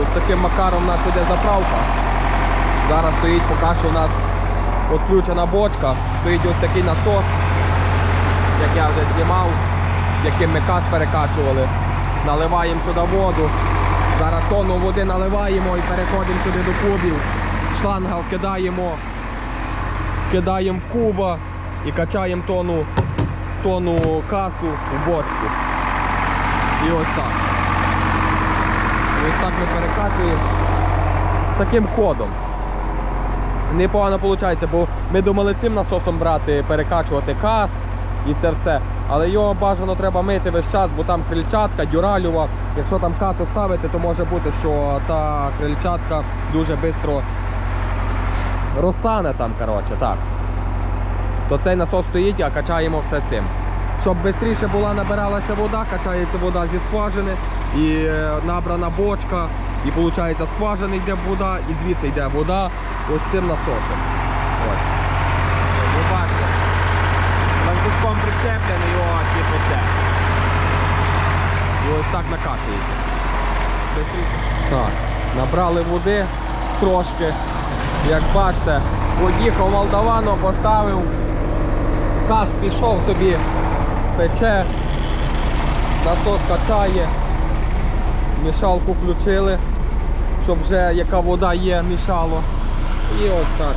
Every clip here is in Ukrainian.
ось таким макаром у нас іде заправка. Зараз стоїть поки що у нас відключена бочка, стоїть ось такий насос, як я вже знімав, яким ми каз перекачували. Наливаємо сюди воду. Зараз тонну води наливаємо і переходимо сюди до кубів. Шланга вкидаємо, кидаємо в куба і качаємо тонну, тонну касу в бочку. І ось так. Ось так ми перекачуємо таким ходом. Непогано виходить, бо ми думали цим насосом брати, перекачувати кас і це все. Але його бажано треба мити весь час, бо там крильчатка, дюралюва. Якщо там касу ставити, то може бути, що та крильчатка дуже швидко розтане там, коротше, так. То цей насос стоїть, а качаємо все цим. Щоб швидше була набиралася вода, качається вода зі скважини і е, набрана бочка, і виходить скважини йде вода, і звідси йде вода ось цим насосом. Ось. Ви бачите, ланцюжком причеплений ось і пече. І ось так накачується. Так, набрали води трошки. Як бачите, поїхав Молдавано, поставив, каз пішов собі, пече, насос качає, мішалку включили, щоб вже яка вода є, мішало. І ось так.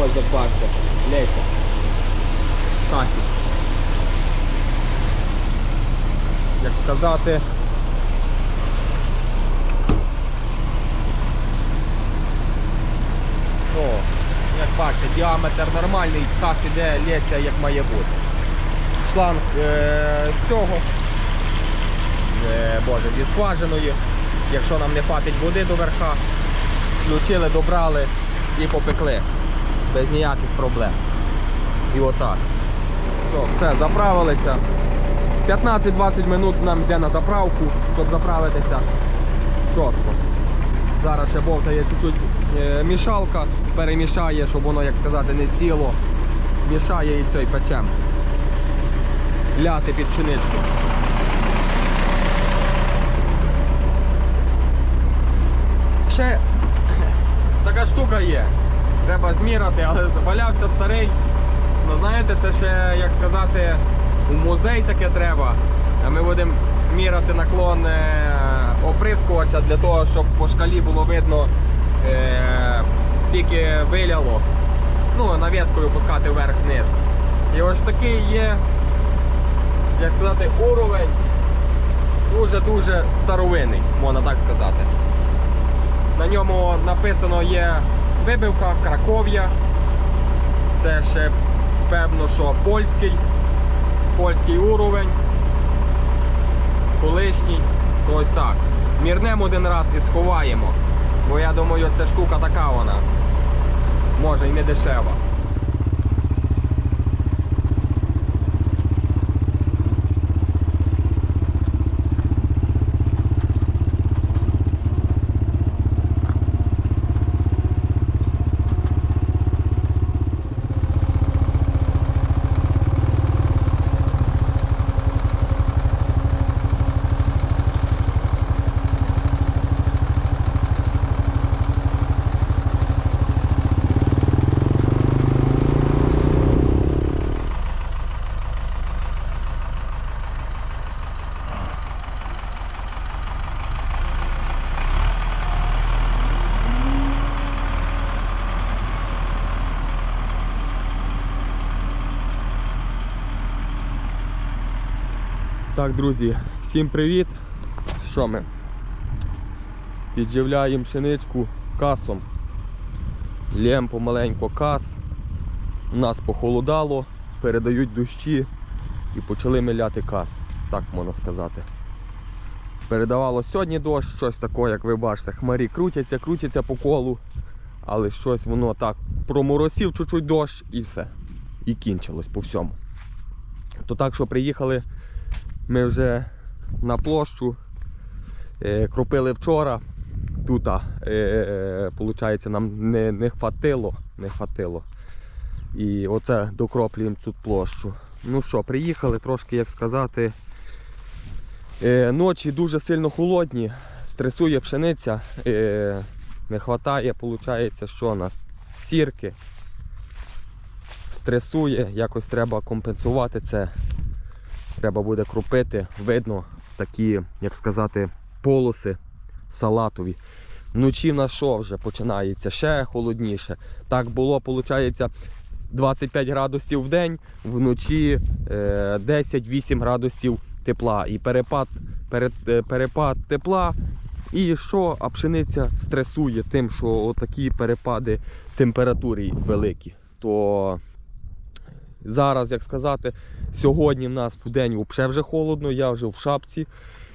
Ось як бачите, лється. Касі. Як сказати. О, як бачите, діаметр нормальний, кас іде, лється як має бути. Шланг е, з цього. Е, боже, зі скважиною. Якщо нам не хватить води до верха, включили, добрали і попекли. Без ніяких проблем. І отак. Все, все, заправилися. 15-20 минут нам йде на заправку, щоб заправитися чітко. Зараз ще бовтає чуть-чуть е, мішалка, перемішає, щоб воно, як сказати, не сіло. Мішає і все, і печем. Ляти під пшеничку. Ще така штука є. Треба зміряти, але валявся старий. Ну знаєте, це ще, як сказати, у музей таке треба. Ми будемо міряти наклон е, оприскувача для того, щоб по шкалі було видно, е, скільки виляло. Ну, навіскою пускати вверх-вниз. І ось такий є, як сказати, уровень дуже-дуже старовинний, можна так сказати. На ньому написано є вибивка Краков'я. Це ще певно, що польський, польський уровень, колишній. То ось так. Мірнемо один раз і сховаємо. Бо я думаю, ця штука така вона. Може і не дешева. Так, друзі, всім привіт! Що ми? Підживляємо пшеничку касом. Лєм помаленько кас. У нас похолодало, передають дощі і почали ми ляти кас, так можна сказати. Передавало сьогодні дощ, щось таке, як ви бачите, хмарі крутяться, крутяться по колу, але щось воно так проморосів чуть-чуть дощ і все. І кінчилось по всьому. То так, що приїхали ми вже на площу е, кропили вчора. Тут, е, виходить, нам не, не хватило, не хватило. І оце докроплюємо цю площу. Ну що, приїхали трошки, як сказати, Е, ночі дуже сильно холодні, стресує пшениця. Е, не вистачає, виходить, що у нас? Сірки. Стресує, якось треба компенсувати це. Треба буде крупити. Видно такі, як сказати, полоси салатові. Вночі на що вже починається? Ще холодніше. Так було, виходить, 25 градусів в день, вночі е, 10-8 градусів тепла. І перепад, е, перепад тепла. І що, а пшениця стресує тим, що такі перепади температури великі. То зараз, як сказати, сьогодні в нас в день взагалі вже холодно, я вже в шапці.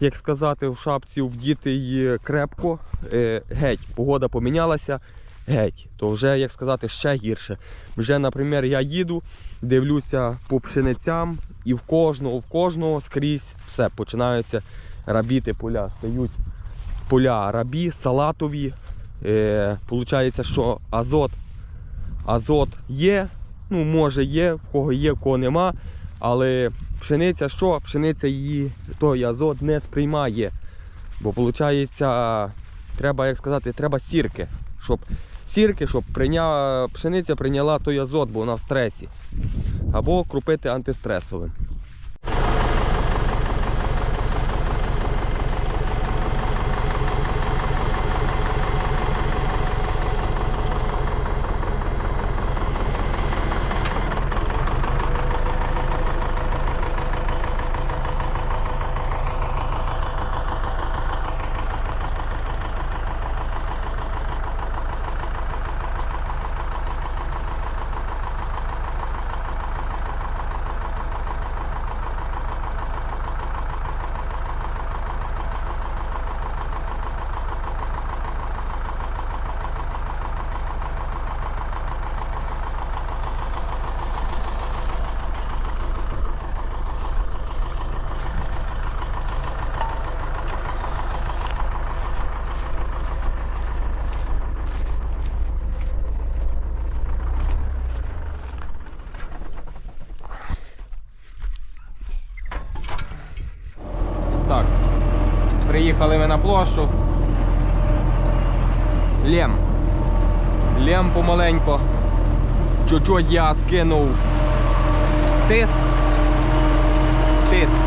Як сказати, в шапці вдіти її крепко, е, геть, погода помінялася, геть. То вже, як сказати, ще гірше. Вже, наприклад, я їду, дивлюся по пшеницям, і в кожного, в кожного скрізь все починаються рабіти поля. Стають поля рабі, салатові. Е, Получається, що азот, азот є, ну може є, в кого є, в кого нема. Але пшениця що? Пшениця її той азот не сприймає. Бо виходить, треба, як сказати, треба сірки. Щоб сірки, щоб прийня... пшениця прийняла той азот, бо вона в стресі. Або крупити антистресовим. Так, приїхали ми на площу. Лем. Лем помаленько. Чуть-чуть я скинув тиск. Тиск.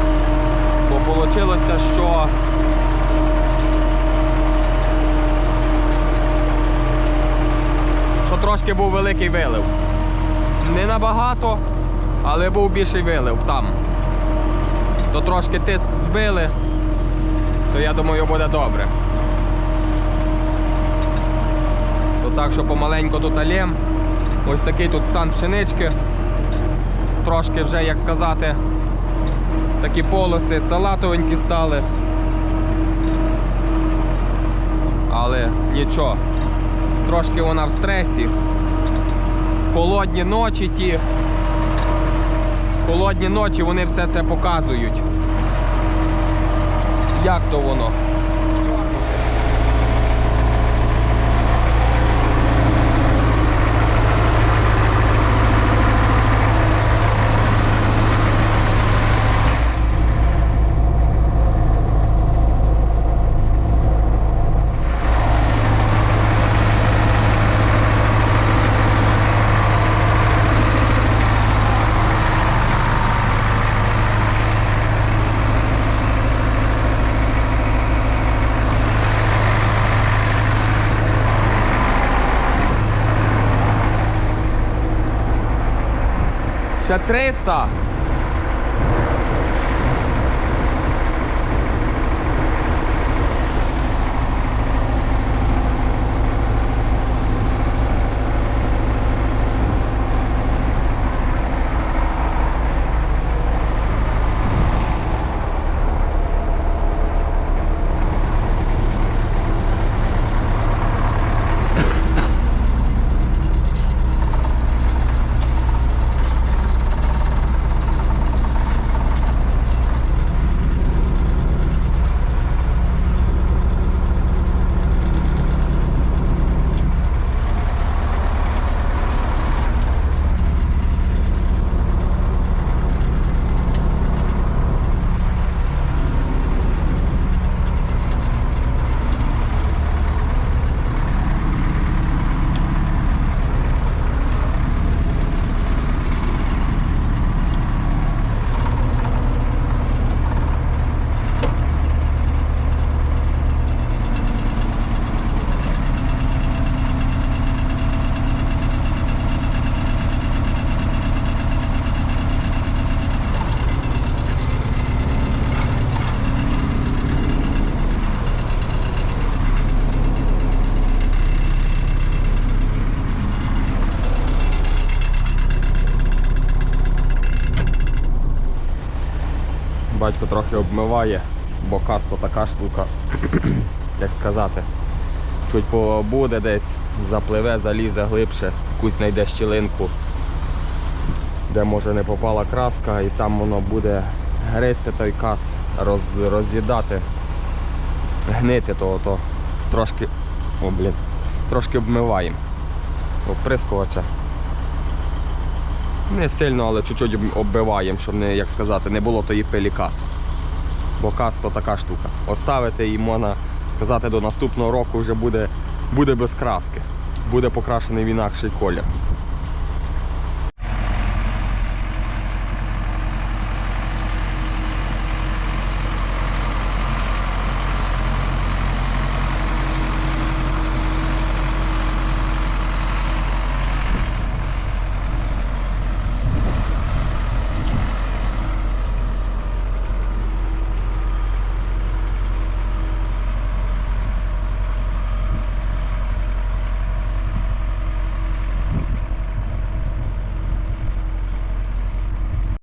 Бо вийшло, що що трошки був великий вилив. Не набагато, але був більший вилив там то трошки тиск збили, то я думаю буде добре. То так що помаленьку тут алєм. Ось такий тут стан пшенички. Трошки вже, як сказати, такі полоси салатовенькі стали. Але нічого. Трошки вона в стресі. Холодні ночі ті. Холодні ночі вони все це показують. Як то воно? Ще 300. Батько трохи обмиває, бо касто така штука, як сказати. Чуть побуде десь, запливе, залізе глибше, якусь знайде щілинку, де може не попала краска, і там воно буде гризти той кас, роз, роз'їдати, гнити, то, то трошки, о, блін, трошки обмиваємо. Оприскувача. Не сильно, але чуть-чуть оббиваємо, щоб не, як сказати, не було тої пилі касу. Бо кас то така штука. Оставити і можна сказати, до наступного року вже буде, буде без краски. Буде покрашений в інакший колір.